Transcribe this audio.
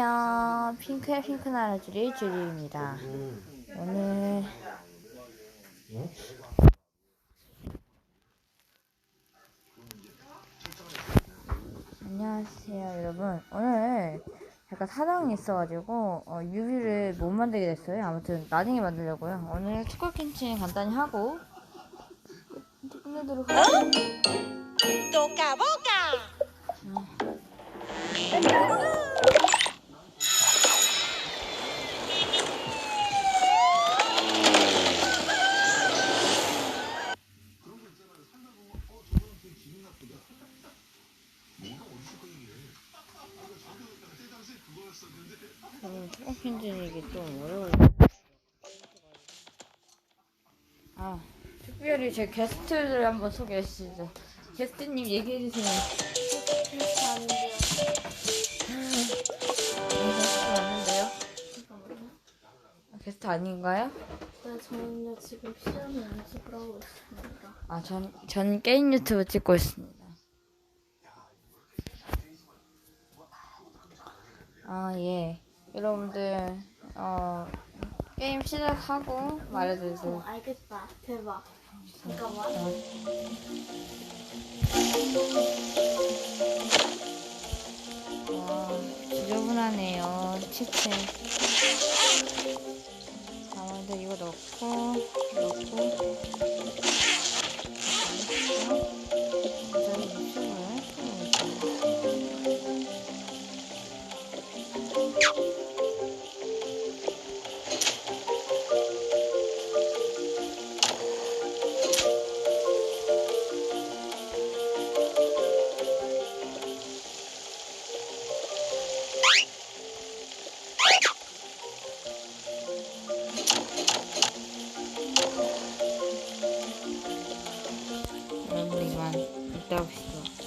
안녕. 핑크의 핑크 나라주리 주리입니다. 오늘 안녕하세요 여러분. 오늘 약간 사정이 있어가지고 어, 뮤비를 못 만들게 됐어요. 아무튼 나중에 만들려고요. 오늘 캔칭 간단히 하고 끝- 끝내도록 하겠습니다. Toca boca. 저는 캔칭이 이게 좀 어려워요 아 특별히 제 게스트를 한번 소개해 주시죠 게스트님 얘기해 주세요 게스트 맞는데요? 아, 게스트 아닌가요? 네, 저는요 지금 피아노 연습을 하고 있습니다. 아, 전, 전 게임 유튜브 찍고 있습니다. 아, 예. 여러분들, 어, 게임 시작하고 어, 말해주세요. 알겠다. 대박. 잠깐만. 와, 지저분하네요. 치체. 자, 먼저 이거 넣고, 넣고. 여러분 이만 이따 봅시다.